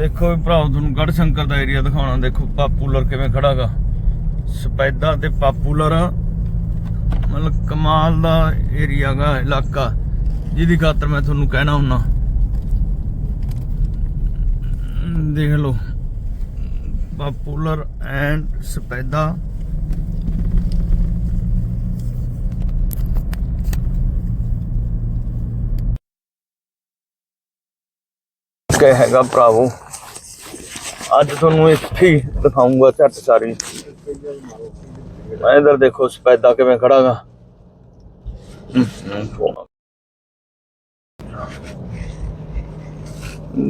ਦੇਖੋ ਵੀ ਭਰਾਓ ਤੁਹਾਨੂੰ ਗੜ ਸ਼ੰਕਰ ਦਾ ਏਰੀਆ ਦਿਖਾਉਣਾ। ਦੇਖੋ ਪਾਪੂਲਰ ਕਿਵੇਂ ਖੜਾਗਾ। ਸਪੈਦਾ ਤੇ ਪਾਪੂਲਰ ਮਤਲਬ ਕਮਾਲ ਦਾ ਏਰੀਆ ਗਾ, ਇਲਾਕਾ। ਜਿਹਦੀ ਖਾਤਰ ਮੈਂ ਤੁਹਾਨੂੰ ਕਹਿਣਾ ਹੁੰਨਾ। ਦੇਖ ਲਓ। ਪਾਪੂਲਰ ਐਂਡ ਸਪੈਦਾ। ਕਿ ਹੈਗਾ ਭਰਾਵੋ। ਅੱਜ ਤੁਹਾਨੂੰ ਇੱਥੇ ਹੀ ਦਿਖਾਉਂਗਾ ਝੱਟ ਸਾਰੀ। ਇਧਰ ਦੇਖੋ ਸਪੈਦਾ ਕਿਵੇਂ ਖੜਾਗਾ।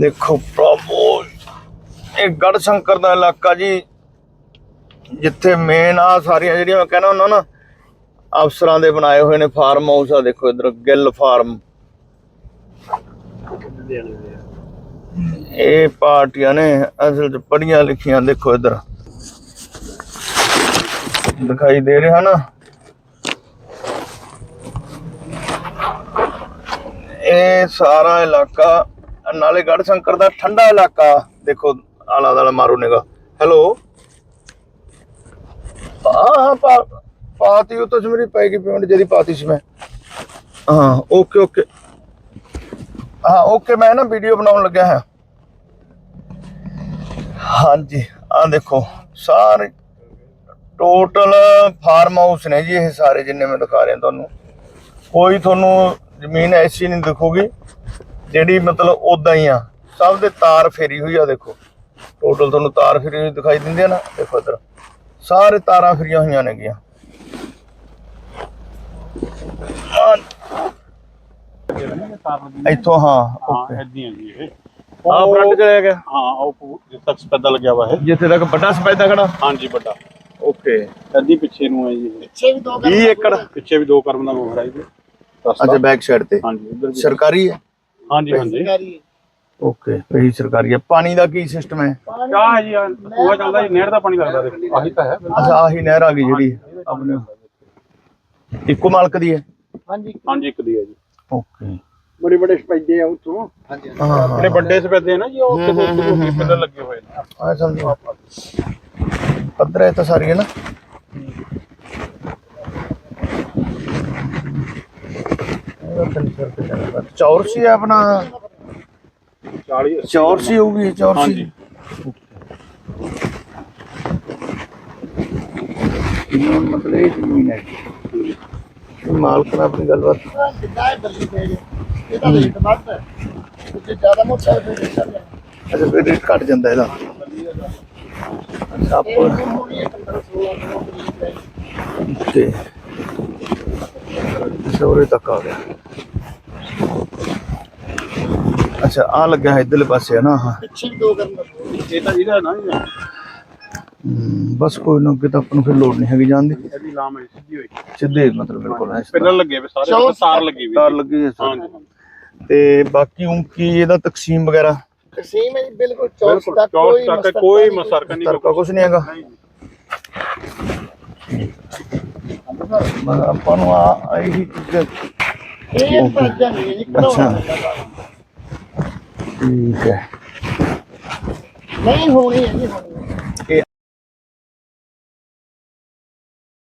ਦੇਖੋ ਭਰਾਵੋ ਇਹ ਗੜ ਸ਼ੰਕਰ ਦਾ ਇਲਾਕਾ ਜੀ, ਜਿੱਥੇ ਮੇਨ ਆ ਸਾਰੀਆਂ ਜਿਹੜੀਆਂ ਮੈਂ ਕਹਿੰਦਾ ਹੁੰਦਾ ਨਾ, ਅਫਸਰਾਂ ਦੇ ਬਣਾਏ ਹੋਏ ਨੇ ਫਾਰਮ ਹਾਊਸ ਆ, ਦੇਖੋ ਇਧਰ ਗਿੱਲ ਫਾਰਮ ਇਹ ਪਾਰਟੀਆਂ ਨੇ ਅਸਲ ਚ ਪੜੀਆਂ ਲਿਖੀਆਂ ਦੇਖੋ ਇਧਰ। ਦਿਖਾਈ ਦੇ ਰਿਹਾ ਨਾ? ਇਹ ਸਾਰਾ ਇਲਾਕਾ ਨਾਲੇ ਗੜ ਸ਼ੰਕਰ ਦਾ ਠੰਡਾ ਇਲਾਕਾ, ਦੇਖੋ ਆਲਾ ਦਾਲਾ ਮਾਰੋ ਨਿਗਾ। ਹੈਲੋ? ਹਾਂ ਪਾਤੀ ਉਹ ਤਾਂ ਮੇਰੀ ਪੈਗੀ ਪੇਮੈਂਟ ਜਿਹੜੀ ਪਾਤੀ ਸੀ ਮੈਂ। ਹਾਂ ਓਕੇ ਓਕੇ ਹਾਂ ਓਕੇ ਮੈਂ ਨਾ ਵੀਡੀਓ ਬਣਾਉਣ ਲੱਗਿਆ ਹਾਂ। ਹਾਂਜੀ ਆ ਦੇਖੋ, ਸਾਰੇ ਟੋਟਲ ਫਾਰਮ ਹਾਊਸ ਨੇ ਜੀ ਇਹ ਸਾਰੇ ਜਿੰਨੇ ਮੈਂ ਦਿਖਾ ਰਿਹਾ ਤੁਹਾਨੂੰ। ਕੋਈ ਤੁਹਾਨੂੰ ਜ਼ਮੀਨ ਐਸੀ ਨਹੀਂ ਦਿਖੂਗੀ, ਜਿਹੜੀ ਮਤਲਬ ਉਦਾਂ ਹੀ ਆ। ਸਭ ਦੇ ਤਾਰ ਫੇਰੀ ਹੋਈ ਆ, ਦੇਖੋ। ਟੋਟਲ ਤੁਹਾਨੂੰ ਤਾਰ ਫੇਰੀ ਹੋਈ ਦਿਖਾਈ ਦਿੰਦੀ ਆ ਨਾ, ਦੇਖੋ ਇੱਧਰ। ਸਾਰੇ ਤਾਰਾਂ ਫੇਰੀਆਂ ਹੋਈਆਂ ਨੇਗੀਆਂ ਆਹ, ਇੱਥੋਂ ਹਾਂ ਹਾਂ ਓਕੇ। ਏਦਾਂ ਹੀ ਹੈ ਜੀ ਇਹ। ਆ ਫਰੰਟ ਚਲਿਆ ਗਿਆ? ਹਾਂ ਉਹ ਪੂ- ਜਿੱਥੇ ਤੱਕ ਸਪੈਦਾ ਲੱਗਿਆ ਵਾ ਹੈ ਜਿੱਥੇ ਤੱਕ ਵੱਡਾ ਸਪੈਦਾ ਖੜਾ? ਹਾਂਜੀ ਵੱਡਾ। ਓਕੇ। ਅੱਧੀ ਪਿੱਛੇ ਨੂੰ ਹੈ ਜੀ ਇਹ। 20 ਏਕੜ? ਪਿੱਛੇ ਵੀ ਦੋ ਕਰਮ ਦਾ ਗੋਹਰ ਹੈ ਜੀ। ਰਸਤਾ। ਅੱਛਾ ਬੈਕ ਸਾਈਡ ਤੇ। ਹਾਂਜੀ ਉਧਰ ਵੀ। ਸਰਕਾਰੀ ਹੈ? ਹਾਂਜੀ ਹਾਂਜੀ। ਓਕੇ ਇਹੀ ਸਰਕਾਰੀ ਹੈ। ਪਾਣੀ ਦਾ ਕੀ ਸਿਸਟਮ ਹੈ? ਕਿਆ ਹੈ ਜੀ ਉਹ ਚੱਲਦਾ ਜੀ ਨਹਿਰ ਦਾ ਪਾਣੀ ਲੱਗਦਾ ਦੇਖੋ। ਆਹੀ ਤਾਂ ਹੈ। ਅੱਛਾ ਆਹੀ ਨਹਿਰ ਆ ਗਈ ਜਿਹੜੀ। ਆਪਣੇ। ਇੱਕੋ ਮਾਲਕ ਦੀ ਹੈ? ਹਾਂਜੀ ਇੱਕ ਦੀ ਹੈ ਜੀ। ਓਕੇ। ਬੜੇ ਬੜੇ ਸਪੈਦੇ ਆ ਉੱਥੋਂ। ਹਾਂ ਹਾਂ। ਜਿਹੜੇ ਵੱਡੇ ਸਪੈਦੇ ਆ ਨਾ ਜੀ ਉਹ ਕਿਤੇ ਕਿਤੇ ਕਿਤੇ ਲੱਗੇ ਹੋਏ ਨੇ। ਆ ਸਮਝੋ। ਪੱਧਰ ਹੈ ਤਾਂ ਸਾਰੀ ਹੈ ਨਾ। ਇਹਦਾ ਤਿੰਨ ਸੌ ਰੁਪਏ ਜਾਏਗਾ। ਚੌਰਸੀ ਹੈ ਆਪਣਾ। 40 80 ਚੌਰਸੀ ਹੋਊਗੀ ਚੌਰਸੀ। ਹਾਂਜੀ। ਮਤਲਬ ਇਹ ਜ਼ਮੀਨ ਹੈ। ਮਾਲਕ ਨਾਲ ਆਪਣੀ ਗੱਲਬਾਤ। ਇਹ ਬੱਲੀ ਪੈ ਜੇ ਇਹਦਾ ਰੇਟ ਵੱਧ ਹੈ। ਜੇ ਜ਼ਿਆਦਾ ਮੋਟਾ ਹੈ ਫਿਰ ਰੇਟ ਘੱਟ ਜਾਂਦਾ ਅੱਛਾ ਫਿਰ ਰੇਟ ਘਟ ਜਾਂਦਾ ਇਹਦਾ। ਅੱਛਾ ਇਹ ਆਪੋ ਹੁਣ ਹੋਣੀ ਹੈ 15 16 ਕਿਲੋ ਬੱਲੀ ਪੈ ਜੇ ਤੇ ਸੋਰੇ ਤੱਕ ਆ ਗਿਆ। ਅੱਛਾ ਆ ਲੱਗਿਆ ਹੈ ਇਧਰਲੇ ਪਾਸੇ ਹੈ ਨਾ ਹਾਂ ਪਿੱਛੇ ਵੀ ਦੋ ਕਰਨ ਇਹ ਤਾਂ ਇਹਦਾ ਨਾ ਬਸ ਕੋਈ ਨਾ ਕਿਤੇ ਆਪਾਂ ਨੂੰ ਫਿਰ ਲੋੜ ਨਹੀਂ ਹੈਗੀ ਜਾਣ ਦੀ। ਇਹਦੀ ਲਾਮ ਹੈ ਸਿੱਧੀ ਹੋਈ। ਸਿੱਧੇ ਮਤਲਬ ਬਿਲਕੁਲ ਐ ਪਿੱਲਰ ਲੱਗੇ ਵੇ ਸਾਰੇ ਤਾਰ ਲੱਗੀ ਵੀ ਤਾਰ ਲੱਗੀ ਹੈ ਹਾਂਜੀ। ਤੇ ਬਾਕੀ ਉਹ ਕੀ ਇਹਦਾ ਤਕਸੀਮ ਵਗੈਰਾ? ਤਕਸੀਮ ਹੈ ਜੀ ਬਿਲਕੁਲ ਚੌਕ ਬਿਲਕੁਲ ਤੱਕ ਚੌਕ ਕੋਈ ਤੱਕ ਕੋਈ ਮਸਰਕ ਨਹੀਂ ਤਰਕਾ ਕੁਝ ਨਹੀਂ ਹੈਗਾ। ਮਤਲਬ ਆਪਾਂ ਨੂੰ ਆ ਇਹੀ ਚੀਜ਼ਾਂ। ਇਹ ਭੱਜਾਂ ਨਹੀਂ ਹੈ ਜੀ ਅੱਛਾ। ਠੀਕ ਹੈ। ਨਹੀਂ ਹੋਣੀ ਹੈ ਜੀ ਹੋਣੀ ਹੈ।